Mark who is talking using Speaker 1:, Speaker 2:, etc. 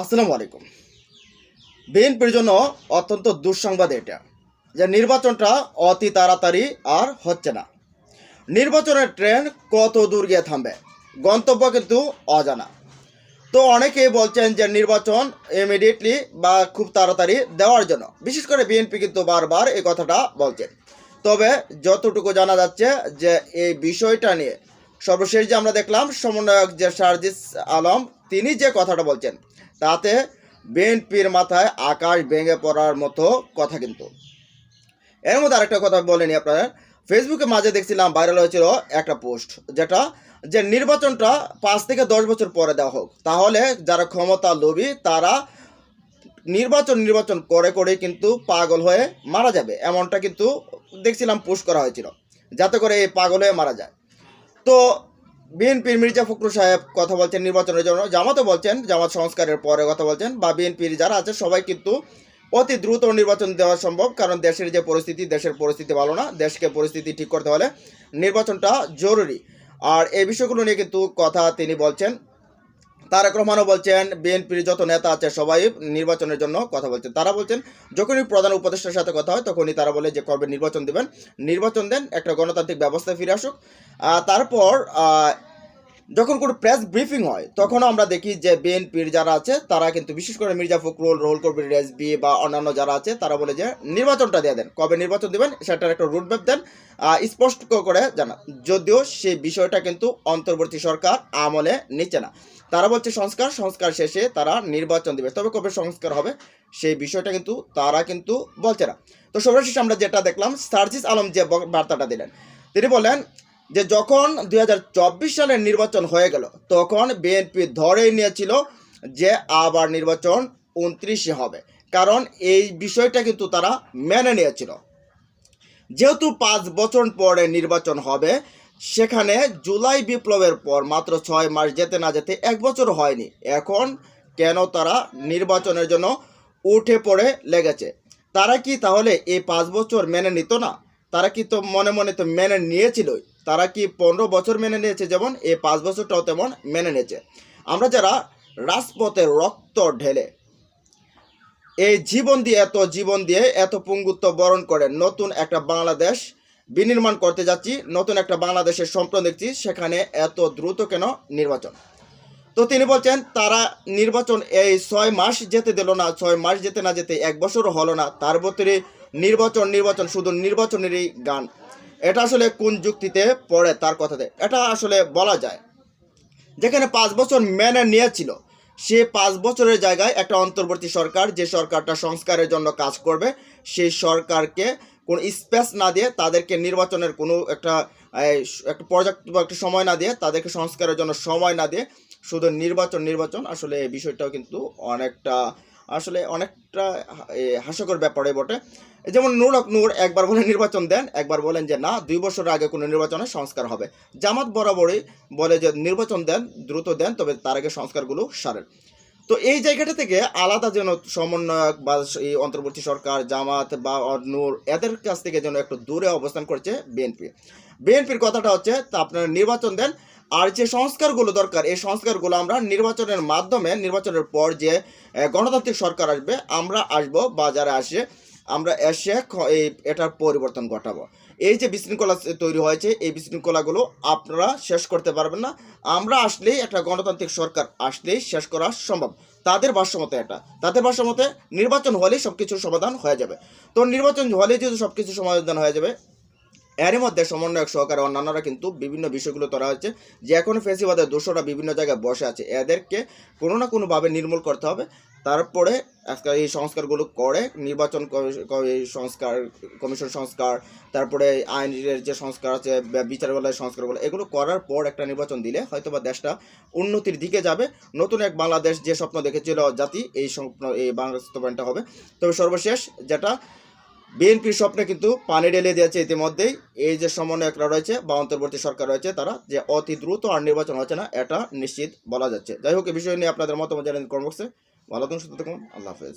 Speaker 1: আসসালামু আলাইকুম। বিএনপির জন্য অত্যন্ত দুঃসংবাদ এটা, যে নির্বাচনটা অতি তাড়াতাড়ি আর হচ্ছে না। নির্বাচনের ট্রেন কত দূর গিয়ে থামবে, গন্তব্য কিন্তু অজানা। তো অনেকেই বলছেন যে নির্বাচন ইমিডিয়েটলি বা খুব তাড়াতাড়ি দেওয়ার জন্য, বিশেষ করে বিএনপি কিন্তু বারবার এই কথাটা বলছেন। তবে যতটুকু জানা যাচ্ছে যে এই বিষয়টা নিয়ে, সর্বশেষ যে আমরা দেখলাম, সমন্বয়ক যে সার্জিস আলম, তিনি যে কথাটা বলছেন তাতে বিএনপির মাথায় আকাশ ভেঙে পড়ার মতো কথা কিন্তু। এর মধ্যে আরেকটা কথা বলেনি আপনারা ফেসবুকে মাঝে দেখছিলাম ভাইরাল হয়েছিল একটা পোস্ট যেটা যে নির্বাচনটা পাঁচ থেকে দশ বছর পরে দেওয়া হোক, তাহলে যারা ক্ষমতা লোভী, তারা নির্বাচন নির্বাচন করে করে কিন্তু পাগল হয়ে মারা যাবে, এমনটা কিন্তু দেখছিলাম পোস্ট করা হয়েছিল, যাতে করে এই পাগল হয়ে মারা যায়। তো বিএনপির মির্জা ফখরুল সাহেব কথা বলছেন নির্বাচনের জন্য, জামাতও বলছেন, জামাত সংস্কারের পরে কথা বলছেন, বা বিএনপির যারা আছে সবাই কিন্তু অতি দ্রুত নির্বাচন দেওয়া সম্ভব, কারণ দেশের যে পরিস্থিতি, দেশের পরিস্থিতি ভালো না, দেশকে পরিস্থিতি ঠিক করতে হলে নির্বাচনটা জরুরি। আর এই বিষয়গুলো নিয়ে কিন্তু কথা তিনি বলছেন। তারেক রহমানও বলছেন, বিএনপির যত নেতা আছে সবাই নির্বাচনের জন্য কথা বলছেন। তারা বলছেন, যখনই প্রধান উপদেষ্টার সাথে কথা হয়, তখনই তারা বলে যে, কবে নির্বাচন দেবেন? নির্বাচন দেন, একটা গণতান্ত্রিক ব্যবস্থা ফিরে আসুক। তারপর যখন কোনো প্রেস ব্রিফিং হয়, তখনও আমরা দেখি যে বিএনপির যারা আছে, তারা কিন্তু বিশেষ করে মির্জা ফখরুল, রহুল কবির রেজবি বা অন্যান্য যারা আছে, তারা বলে যে নির্বাচনটা দিয়ে দেন। কবে নির্বাচন দেবেন, সেটার একটা রুটম্যাপ দেন। স্পষ্ট করে জানা যদিও সেই বিষয়টা কিন্তু অন্তর্বর্তী সরকার আমলে নিচ্ছে না। তারা বলছে সংস্কার সংস্কার শেষে তারা নির্বাচন দেবে। তবে কবে সংস্কার হবে, সেই বিষয়টা কিন্তু তারা কিন্তু বলছে না। তো সর্বশেষ আমরা যেটা দেখলাম, সার্জিস আলম যে বার্তাটা দিলেন, তিনি বলেন যে যখন দু হাজার চব্বিশ সালের নির্বাচন হয়ে গেল, তখন বিএনপি ধরেই নিয়েছিল যে আবার নির্বাচন উনত্রিশে হবে। কারণ এই বিষয়টা কিন্তু তারা মেনে নিয়েছিল। যেহেতু পাঁচ বছর পরে নির্বাচন হবে, সেখানে জুলাই বিপ্লবের পর মাত্র ছয় মাস যেতে না যেতে এক বছর হয়নি। এখন কেন তারা নির্বাচনের জন্য উঠে পড়ে লেগেছে? তারা কি তাহলে এই পাঁচ বছর মেনে নিত না? তারা কি তো মনে মনে তো মেনে নিয়েছিলই? তারা কি পনেরো বছর মেনে নিয়েছে যেমন? এই পাঁচ বছরটাও তেমন মেনে নিয়েছে। আমরা যারা রাজপথে রক্ত ঢেলে এই জীবন দিয়ে, এত জীবন দিয়ে, এত পুঙ্গুত্ব বরণ করে নতুন একটা বাংলাদেশ বিনির্মাণ করতে যাচ্ছি, নতুন একটা বাংলাদেশের স্বপ্ন দেখছি, সেখানে এত দ্রুত কেন নির্বাচন? তো তিনি বলছেন, তারা নির্বাচন এই ছয় মাস যেতে দিল না, ছয় মাস যেতে না যেতে এক বছরও হলো না, তার ভিতরে নির্বাচন নির্বাচন শুধু নির্বাচনেরই গান। এটা আসলে কোন যুক্তিতে পড়ে তার কথাতে? এটা আসলে বলা যায়। যেখানে পাঁচ বছর মেনে নিয়েছিল, সে পাঁচ বছরের জায়গায় একটা অন্তর্বর্তী সরকার, যে সরকারটা সংস্কারের জন্য কাজ করবে, সেই সরকারকে কোনো স্পেস না দিয়ে তাদেরকে নির্বাচনের কোনো একটা একটা পর্যাপ্ত একটা সময় না দিয়ে তাদেরকে সংস্কারের জন্য সময় না দিয়ে শুধু নির্বাচন নির্বাচন আসলে এই বিষয়টাও কিন্তু অনেকটা আসলে অনেকটা হাস্যকর ব্যাপারে বটে। যেমন নূর হক নূর একবার বলে নির্বাচন দেন, একবার বলেন যে, না, দুই বছর আগে কোনো নির্বাচনে সংস্কার হবে। জামাত বরাবরই বলে যে, নির্বাচন দেন, দ্রুত দেন, তবে তার আগে সংস্কারগুলো সারেন। তো এই জায়গাটা থেকে আলাদা যেন সমন্বয়ক বা এই অন্তর্বর্তী সরকার, জামাত বা নূর, এদের কাছ থেকে যেন একটু দূরে অবস্থান করছে বিএনপি। বিএনপির কথাটা হচ্ছে, তা আপনারা নির্বাচন দেন আর যে সংস্কারগুলো দরকার, এই সংস্কারগুলো আমরা নির্বাচনের মাধ্যমে, নির্বাচনের পর যে গণতান্ত্রিক সরকার আসবে, আমরা আসব, বাজারে আসে, আমরা এসে এই, এটার পরিবর্তন ঘটাবো। এই যে বিশৃঙ্খলা তৈরি হয়েছে, এই বিশৃঙ্খলাগুলো আপনারা শেষ করতে পারবেন না। আমরা আসলেই একটা গণতান্ত্রিক সরকার আসলেই শেষ করা সম্ভব। তাদের ভাষ্যমতে এটা। তাদের ভাষ্যমতে নির্বাচন হলেই সব কিছুর সমাধান হয়ে যাবে। তো নির্বাচন হলেই যেহেতু সব কিছু সমাধান হয়ে যাবে এরই মধ্যে সমন্বয়ক সহকারে অন্যান্যরা কিন্তু বিভিন্ন বিষয়গুলো তোলা হচ্ছে যে এখন ফেসিবাদের দোষরা বিভিন্ন জায়গায় বসে আছে, এদেরকে কোনো না কোনোভাবে নির্মূল করতে হবে। তারপরে আজকাল এই সংস্কারগুলো করে নির্বাচন সংস্কার, কমিশন সংস্কার, তারপরে আইনের যে সংস্কার আছে, বা বিচারবলয়ের সংস্কারগুলো, এগুলো করার পর একটা নির্বাচন দিলে হয়তো বা দেশটা উন্নতির দিকে যাবে। নতুন এক বাংলাদেশ যে স্বপ্ন দেখেছিল জাতি, এই স্বপ্ন, এই বাস্তবায়নটা হবে। তবে সর্বশেষ যেটা বিএনপির স্বপ্নে কিন্তু পানি ঢেলে দিয়েছে ইতিমধ্যেই। এই যে সমন্বয়করা রয়েছে বা অন্তর্বর্তী সরকার রয়েছে, তারা যে অতি দ্রুত আর নির্বাচন হচ্ছে না, এটা নিশ্চিত বলা যাচ্ছে। যাই হোক এই বিষয় নিয়ে আপনাদের মতামত জানেন কর্মবক্সে ভালো থাকুন, সুস্থ থাকুন। আল্লাহ হাফেজ।